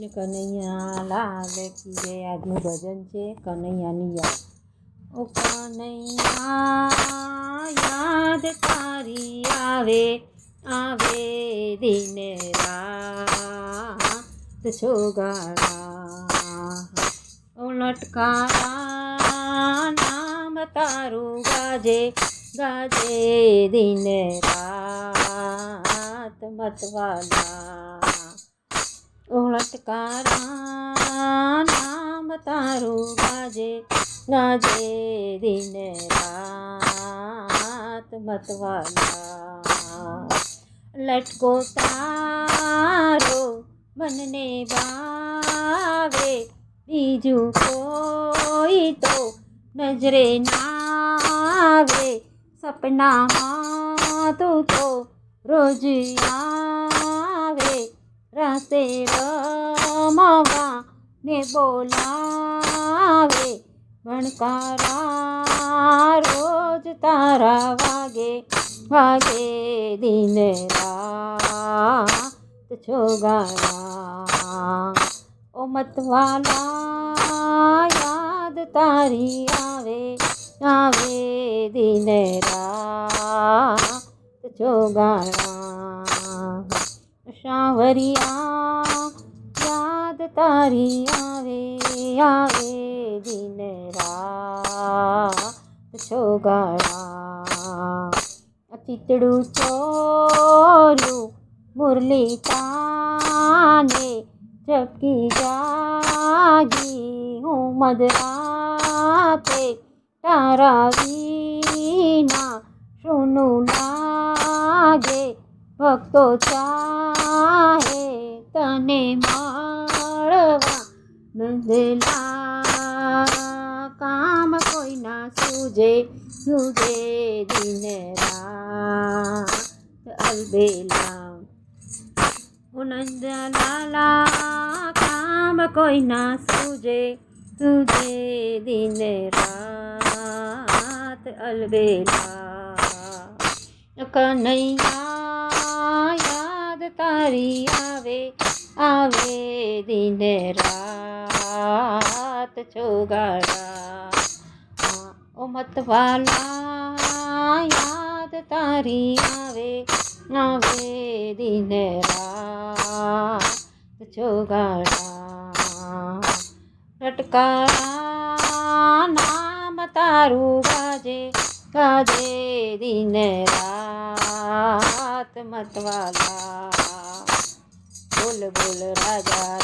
કૃષ્ણ કનૈયા, લાલ કી જય આજનું ભજન છે કનૈયાની યાદ. ઓ કનૈયા, યાદ તારી આવે આવે દિને રાત છોગાડા ઓ લટકારા, નામ તારું ગાજે ગાજે દિને રાત મતવાલા. ઓળટકારા નામ તારું ગાજે ગાજે દિન રાત મતવાલા. લટકો તારો મનને ભાવે બીજું કોઈ તો નજરે ના આવે સપનામાં તું તો રોજ આવે રાતે રમવા ને બોલાવે ભણકારા રોજ તારા વાગે વાગે દિન રાત છોગારા ઓ મતવાલા, યાદ તારી આવે આવે દિન રાત છોગારા સાવરિયા યાદ તારી આવે આવે દિન રાત છોગાળા. ચિતડું ચોલું મુરલી તાને ચપકી જાગી હું મદરાતે તારા વિના શુનું લાગે. ભક્તો ચાહે તને મળવા નંદલા. કામ કોઈ ના સૂજે સૂજે દિન રાત અલબેલા. ઓ નંદલાલા, કામ કોઈ ના સૂજે સૂજે દિન રાત અલબેલા કનૈયા યાદ તારી આવે આવે દિન રાત છોગાડા ઓ મતવાલા યાદ તારી આવે આવે દિન રાત છોગાડા લટકારા નામ તારું ગાજે ગાજે દિન રાત મતવાલા. બોલ બોલ રાજા